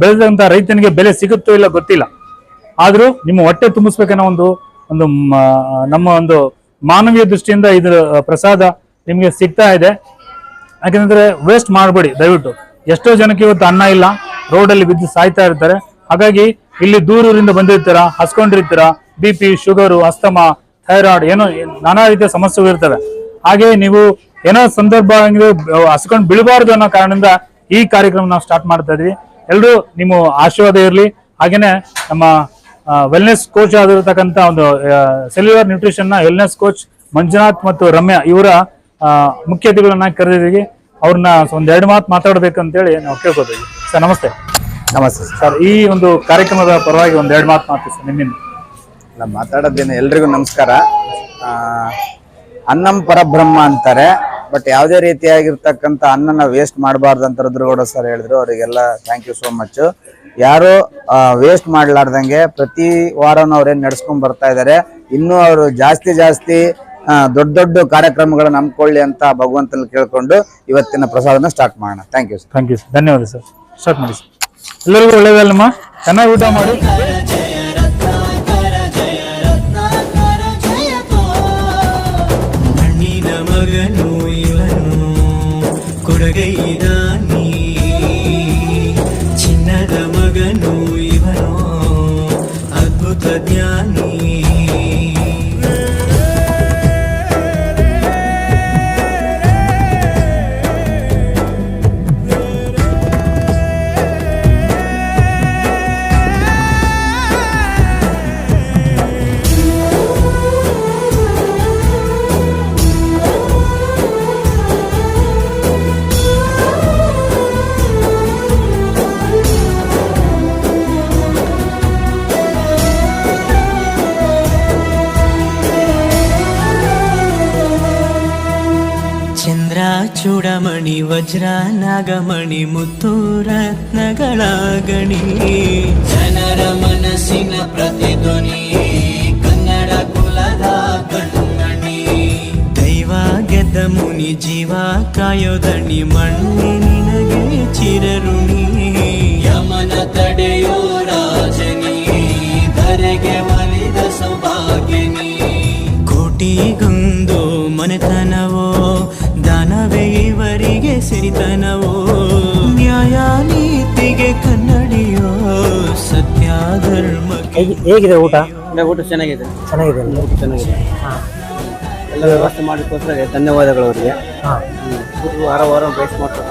ಬೆಳೆದಂತ ರೈತನಿಗೆ ಬೆಲೆ ಸಿಗುತ್ತೋ ಇಲ್ಲ ಗೊತ್ತಿಲ್ಲ. ಆದ್ರೂ ನಿಮ್ಮ ಹೊಟ್ಟೆ ತುಂಬಿಸ್ಬೇಕನ್ನೋ ಒಂದು ಒಂದು ನಮ್ಮ ಒಂದು ಮಾನವೀಯ ದೃಷ್ಟಿಯಿಂದ ಇದ್ರ ಪ್ರಸಾದ ನಿಮ್ಗೆ ಸಿಗ್ತಾ ಇದೆ. ಯಾಕೆಂದ್ರೆ ವೇಸ್ಟ್ ಮಾಡಬೇಡಿ, ದಯವಿಟ್ಟು. ಎಷ್ಟೋ ಜನಕ್ಕೆ ಇವತ್ತು ಅನ್ನ ಇಲ್ಲ, ರೋಡಲ್ಲಿ ಬಿದ್ದು ಸಾಯ್ತಾ ಇರ್ತಾರೆ. ಹಾಗಾಗಿ ಇಲ್ಲಿ ದೂರೂರಿಂದ ಬಂದಿರ್ತೀರ, ಹಸ್ಕೊಂಡಿರ್ತೀರ, B P, sugar, asthma, thyroid, ಏನೋ, ನಾನಾ ರೀತಿಯ ಸಮಸ್ಯೆಗಳು ಇರ್ತವೆ. ಹಾಗೆ ನೀವು ಏನೋ ಸಂದರ್ಭ ಹಸ್ಕೊಂಡು ಬೀಳಬಾರ್ದು ಅನ್ನೋ ಕಾರಣದಿಂದ ಈ ಕಾರ್ಯಕ್ರಮ ನಾವು ಸ್ಟಾರ್ಟ್ ಮಾಡ್ತಾ ಇದೀವಿ. ಎಲ್ಲರೂ ನಿಮ್ಮ ಆಶೀರ್ವಾದ ಇರಲಿ. ಹಾಗೇನೆ ನಮ್ಮ ವೆಲ್ನೆಸ್ ಕೋಚ್ ಆಗಿರತಕ್ಕಂತ ಒಂದು ಸೆಲ್ಯುಲರ್ ನ್ಯೂಟ್ರಿಷನ್ನ ವೆಲ್ನೆಸ್ ಕೋಚ್ ಮಂಜುನಾಥ್ ಮತ್ತು ರಮ್ಯಾ ಇವರ ಮುಖ್ಯ ಅತಿಥಿಗಳನ್ನ ಕರೆದಿದ್ದೀವಿ. ಅವ್ರನ್ನ ಒಂದ್ ಎರಡು ಮಾತು ಮಾತಾಡ್ಬೇಕಂತೇಳಿ ನಾವು ಕೇಳ್ಕೊತೀವಿ. ಸರ್ ನಮಸ್ತೆ. ನಮಸ್ತೆ ಸರ್. ಈ ಒಂದು ಕಾರ್ಯಕ್ರಮದ ಪರವಾಗಿ ಒಂದ್ ಎರಡು ಮಾತು ಮಾತು ಸರ್ ನಿಮ್ಮಿಂದ. ಮಾತಾಡೋದೇನು ಎಲ್ರಿಗೂ ನಮಸ್ಕಾರ. ಅನ್ನಂ ಪರಬ್ರಹ್ಮ ಅಂತಾರೆ. ಬಟ್ ಯಾವುದೇ ರೀತಿಯಾಗಿರ್ತಕ್ಕಂಥ ಅನ್ನನ ವೇಸ್ಟ್ ಮಾಡಬಾರ್ದು ಅಂತ ರುದ್ರಗೌಡ ಸರ್ ಹೇಳಿದ್ರು. ಅವರಿಗೆಲ್ಲ ಥ್ಯಾಂಕ್ ಯು ಸೋ ಮಚ್ ಯಾರು ವೇಸ್ಟ್ ಮಾಡ್ಲಾರ್ದಂಗೆ ಪ್ರತಿ ವಾರನೂ ಅವ್ರೇನು ನಡ್ಸ್ಕೊಂಡ್ ಬರ್ತಾ ಇದ್ದಾರೆ ಇನ್ನೂ ಅವರು ಜಾಸ್ತಿ ಜಾಸ್ತಿ ದೊಡ್ಡ ದೊಡ್ಡ ಕಾರ್ಯಕ್ರಮಗಳನ್ನ ನಂಬ್ಕೊಳ್ಳಿ ಅಂತ ಭಗವಂತನಲ್ಲಿ ಕೇಳ್ಕೊಂಡು ಇವತ್ತಿನ ಪ್ರಸಾದನ ಸ್ಟಾರ್ಟ್ ಮಾಡೋಣ. Thank you sir thank you sir ಧನ್ಯವಾದ ಸರ್ ಸ್ಟಾರ್ಟ್ ಮಾಡಿ ಸರ್ ಎಲ್ಲರಿಗೂ ಒಳ್ಳೇದಲ್ಲಮ್ಮ ಚೆನ್ನಾಗಿ ಊಟ ಮಾಡಿ. ಮಗನ ಮಗನು. dnia no ಚಂದ್ರ ಚೂಡಮಣಿ ವಜ್ರ ನಾಗಮಣಿ ಮುತ್ತು ರತ್ನಗಳ ಗಣಿ ಜನರ ಮನಸ್ಸಿನ ಪ್ರತಿಧ್ವನಿ ಕನ್ನಡ ಕುಲದ ಕಣ್ಣಿ ದೈವ ಗೆದ್ದ ಮುನಿ ಜೀವ ಕಾಯೋದಣಿ ಮಣ್ಣಿ ನಿನಗೆ ಚಿರಋಣಿ. ಯಮನ ತಡೆಯೋ ರಾಜನಿ ಧರೆಗೆ ಒಲಿದ ಸೌಭಾಗ್ಯನಿ. ಕೋಟಿಗೊಂದು ಮನೆತನವೋ ದಾನವೇ ಇವರಿಗೆ ಸಿರಿತನವೋ. ನ್ಯಾಯ ನೀತಿಗೆ ಕನ್ನಡಿಯೋ ಸತ್ಯ ಧರ್ಮ ಹೇಗಿದೆ ಊಟ? ಇಲ್ಲ, ಊಟ ಚೆನ್ನಾಗಿದೆ. ಚೆನ್ನಾಗಿದೆ? ಊಟ ಚೆನ್ನಾಗಿದೆ. ಎಲ್ಲ ವ್ಯವಸ್ಥೆ ಮಾಡಿಕೊಟ್ರೆ ಧನ್ಯವಾದಗಳು ಅವರಿಗೆ ಹಾ. ವಾರ ವಾರ ಬೇಸ್ ಮಾಡ್ತಾರೆ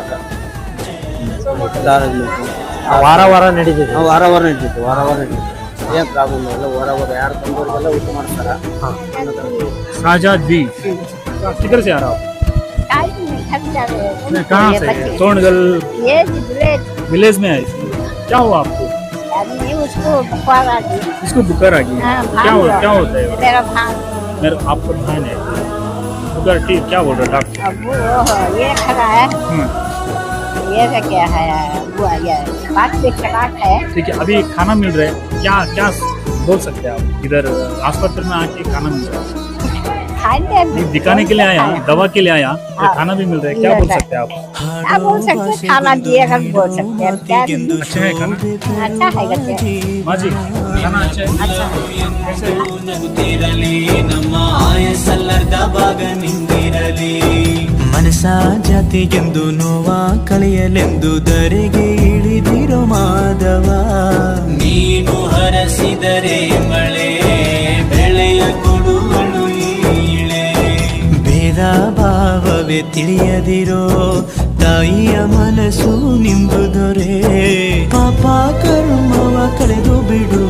ವಾರ ವಾರ ನಡೀತಿದೆ ವಾರ ವಾರ ನಡೀತಿತ್ತು ವಾರ ವಾರ ನಡೀತಿತ್ತು ಏನು ಪ್ರಾಬ್ಲಮ್ ಇಲ್ಲ ವಾರ ವಾರ ಯಾರು ತಂದವರಿಗೆಲ್ಲ ಊಟ ಮಾಡ್ತಾರ शाहजाद बी किधर से आ रहा हो आप कहाँ से सोनगल ये बुलेट विलेज में आए थे क्या हुआ आपको आदमी उसको बुखार आ गई इसको बुखार आ गई हाँ, क्या हो भांग क्या होता है मेरा भाग मेरे आपको धान है बुखार ठीक क्या बोल रहा डॉक्टर अब वो ये खड़ा है हम्म, है है? ठीक है अभी खाना मिल रहा है। क्या क्या बोल सकते हैं आप? इधर अस्पताल में आके खाना मिल रहा है। दिखाने के लिए आया दवा के लिए आया। तो खाना भी मिल रहा है। क्या बोल सकते हैं आप? आप बोल सकते हैं? खाना दिए हम बोल सकते हैं। अच्छा है खाना? अच्छा है अच्छा माँ जी खाना अच्छा है? अच्छा। ಸಾಜತೆಗೆಂದು ನೋವ ಕಲಿಯಲೆಂದು ದರೆಗೆ ಇಳಿದಿರೋ ಮಾಧವ. ನೀನು ಹರಸಿದರೆ ಮಳೆ ಬೆಳೆಯ ಕೊಡುವಳು ಭೇದ ಭಾವವೇ ತಿಳಿಯದಿರೋ ತಾಯಿಯ ಮನಸ್ಸು ನಿಂಬುದೊರೆ ಪಾಪ ಕರ್ಮವ ಕಳೆದು ಬಿಡು.